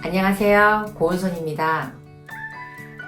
안녕하세요. 고은선입니다.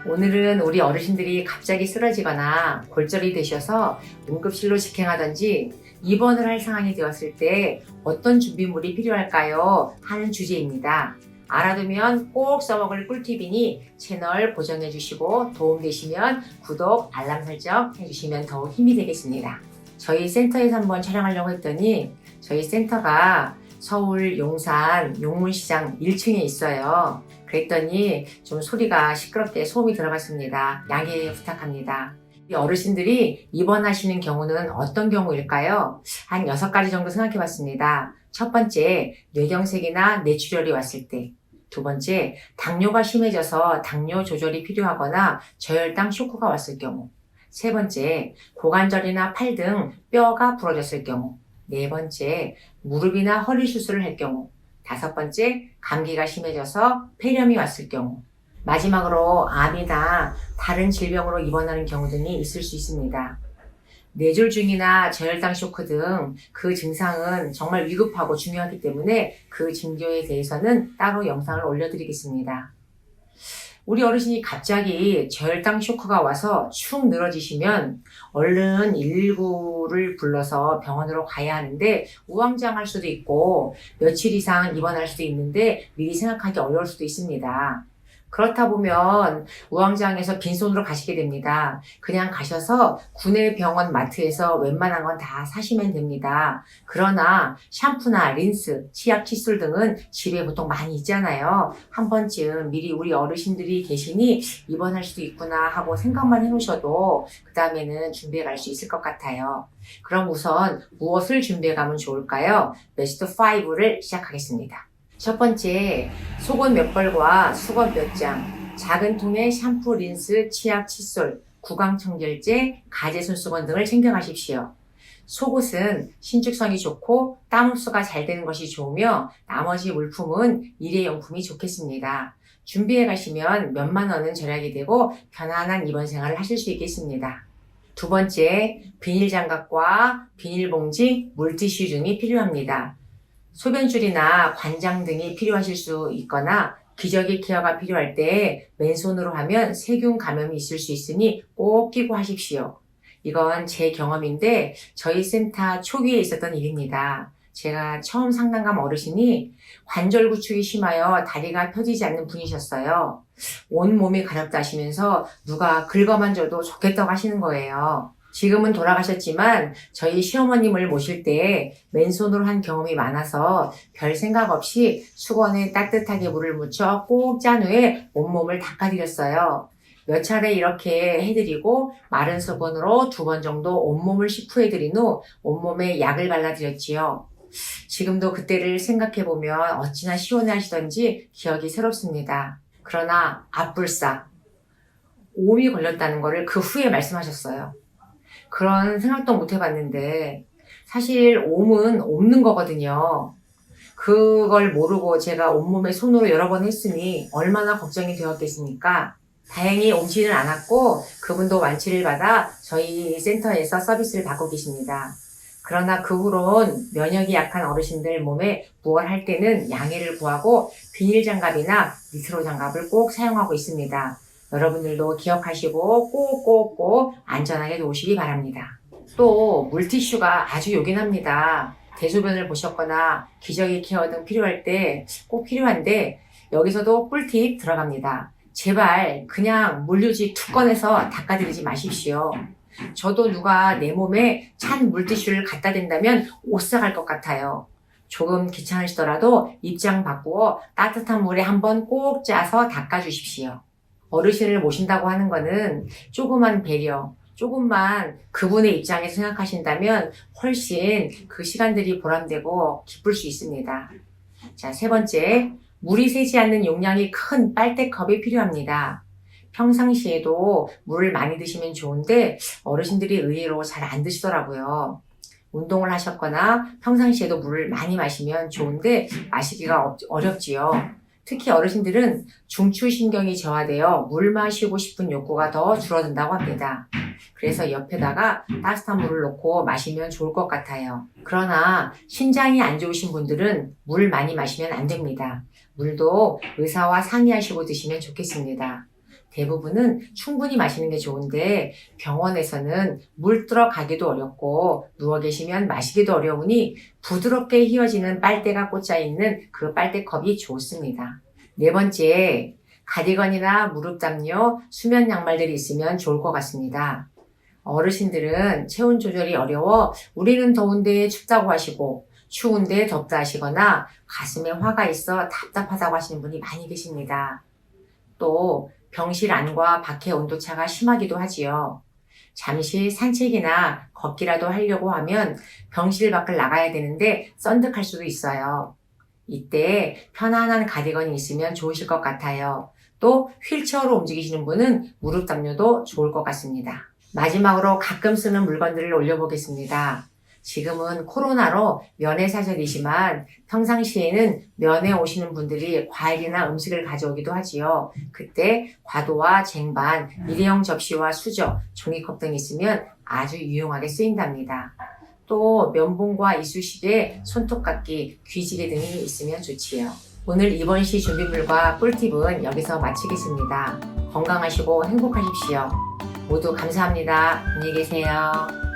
오늘은 우리 어르신들이 갑자기 쓰러지거나 골절이 되셔서 응급실로 직행하던지 입원을 할 상황이 되었을 때 어떤 준비물이 필요할까요? 하는 주제입니다. 알아두면 꼭 써먹을 꿀팁이니 채널 고정해 주시고 도움되시면 구독, 알람 설정 해주시면 더욱 힘이 되겠습니다. 저희 센터에서 한번 촬영하려고 했더니 저희 센터가 서울 용산 용문시장 1층에 있어요. 그랬더니 좀 소리가 시끄럽게 소음이 들어갔습니다. 양해 부탁합니다. 이 어르신들이 입원하시는 경우는 어떤 경우일까요? 한 6가지 정도 생각해 봤습니다. 첫 번째, 뇌경색이나 뇌출혈이 왔을 때. 두 번째, 당뇨가 심해져서 당뇨 조절이 필요하거나 저혈당 쇼크가 왔을 경우. 세 번째, 고관절이나 팔 등 뼈가 부러졌을 경우. 네 번째, 무릎이나 허리 수술을 할 경우. 다섯 번째, 감기가 심해져서 폐렴이 왔을 경우. 마지막으로 암이나 다른 질병으로 입원하는 경우 등이 있을 수 있습니다. 뇌졸중이나 저혈당 쇼크 등 그 증상은 정말 위급하고 중요하기 때문에 그 징조에 대해서는 따로 영상을 올려드리겠습니다. 우리 어르신이 갑자기 저혈당 쇼크가 와서 축 늘어지시면 얼른 119를 불러서 병원으로 가야 하는데 우왕좌왕할 수도 있고 며칠 이상 입원할 수도 있는데 미리 생각하기 어려울 수도 있습니다. 그렇다 보면 우왕좌왕해서 빈손으로 가시게 됩니다. 그냥 가셔서 구내 병원 마트에서 웬만한 건 다 사시면 됩니다. 그러나 샴푸나 린스, 치약, 칫솔 등은 집에 보통 많이 있잖아요. 한 번쯤 미리 우리 어르신들이 계시니 입원할 수도 있구나 하고 생각만 해놓으셔도 그 다음에는 준비해 갈 수 있을 것 같아요. 그럼 우선 무엇을 준비해 가면 좋을까요? 베스트 5를 시작하겠습니다. 첫 번째, 속옷 몇 벌과 수건 몇 장, 작은 통에 샴푸, 린스, 치약, 칫솔, 구강청결제, 가제 손수건 등을 챙겨가십시오. 속옷은 신축성이 좋고 땀 흡수가 잘 되는 것이 좋으며 나머지 물품은 일회용품이 좋겠습니다. 준비해 가시면 몇만 원은 절약이 되고 편안한 입원 생활을 하실 수 있겠습니다. 두 번째, 비닐 장갑과 비닐봉지, 물티슈 등이 필요합니다. 소변줄이나 관장 등이 필요하실 수 있거나 기저귀 케어가 필요할 때 맨손으로 하면 세균 감염이 있을 수 있으니 꼭 끼고 하십시오. 이건 제 경험인데 저희 센터 초기에 있었던 일입니다. 제가 처음 상담감 어르신이 관절 구축이 심하여 다리가 펴지지 않는 분이셨어요. 온 몸이 가렵다 하시면서 누가 긁어만 줘도 좋겠다고 하시는 거예요. 지금은 돌아가셨지만 저희 시어머님을 모실 때 맨손으로 한 경험이 많아서 별 생각 없이 수건에 따뜻하게 물을 묻혀 꼭 짠 후에 온몸을 닦아드렸어요. 몇 차례 이렇게 해드리고 마른 수건으로 두 번 정도 온몸을 식후해드린 후 온몸에 약을 발라드렸지요. 지금도 그때를 생각해보면 어찌나 시원해 하시던지 기억이 새롭습니다. 그러나 앞불싸 오음이 걸렸다는 것을 그 후에 말씀하셨어요. 그런 생각도 못 해봤는데 사실 옴은 없는 거거든요. 그걸 모르고 제가 온몸에 손으로 여러 번 했으니 얼마나 걱정이 되었겠습니까? 다행히 옮지는 않았고 그분도 완치를 받아 저희 센터에서 서비스를 받고 계십니다. 그러나 그 후론 면역이 약한 어르신들 몸에 무얼할 때는 양해를 구하고 비닐 장갑이나 니트로 장갑을 꼭 사용하고 있습니다. 여러분들도 기억하시고 꼭꼭꼭 안전하게 놓으시기 바랍니다. 또 물티슈가 아주 요긴합니다. 대소변을 보셨거나 기저귀 케어 등 필요할 때 꼭 필요한데 여기서도 꿀팁 들어갑니다. 제발 그냥 물유지 툭 꺼내서 닦아드리지 마십시오. 저도 누가 내 몸에 찬 물티슈를 갖다 댄다면 오싹할 것 같아요. 조금 귀찮으시더라도 입장 바꾸어 따뜻한 물에 한번 꼭 짜서 닦아주십시오. 어르신을 모신다고 하는 거는 조그만 배려, 조금만 그분의 입장에서 생각하신다면 훨씬 그 시간들이 보람되고 기쁠 수 있습니다. 자, 세 번째, 물이 새지 않는 용량이 큰 빨대컵이 필요합니다. 평상시에도 물을 많이 드시면 좋은데 어르신들이 의외로 잘 안 드시더라고요. 운동을 하셨거나 평상시에도 물을 많이 마시면 좋은데 마시기가 어- 어렵지요. 특히 어르신들은 중추신경이 저하되어 물 마시고 싶은 욕구가 더 줄어든다고 합니다. 그래서 옆에다가 따뜻한 물을 넣고 마시면 좋을 것 같아요. 그러나 신장이 안 좋으신 분들은 물 많이 마시면 안 됩니다. 물도 의사와 상의하시고 드시면 좋겠습니다. 대부분은 충분히 마시는 게 좋은데 병원에서는 물 들어가기도 어렵고 누워 계시면 마시기도 어려우니 부드럽게 휘어지는 빨대가 꽂혀 있는 그 빨대컵이 좋습니다. 네 번째, 가디건이나 무릎 담요, 수면 양말들이 있으면 좋을 것 같습니다. 어르신들은 체온 조절이 어려워 우리는 더운데 춥다고 하시고 추운데 덥다 하시거나 가슴에 화가 있어 답답하다고 하시는 분이 많이 계십니다. 또 병실 안과 밖의 온도차가 심하기도 하지요. 잠시 산책이나 걷기라도 하려고 하면 병실 밖을 나가야 되는데 썬득할 수도 있어요. 이때 편안한 가디건이 있으면 좋으실 것 같아요. 또 휠체어로 움직이시는 분은 무릎 담요도 좋을 것 같습니다. 마지막으로 가끔 쓰는 물건들을 올려보겠습니다. 지금은 코로나로 면회 사절이지만 평상시에는 면회 오시는 분들이 과일이나 음식을 가져오기도 하지요. 그때 과도와 쟁반, 일회용 접시와 수저, 종이컵 등이 있으면 아주 유용하게 쓰인답니다. 또 면봉과 이쑤시개, 손톱깎이, 귀지개 등이 있으면 좋지요. 오늘 입원 시 준비물과 꿀팁은 여기서 마치겠습니다. 건강하시고 행복하십시오. 모두 감사합니다. 안녕히 계세요.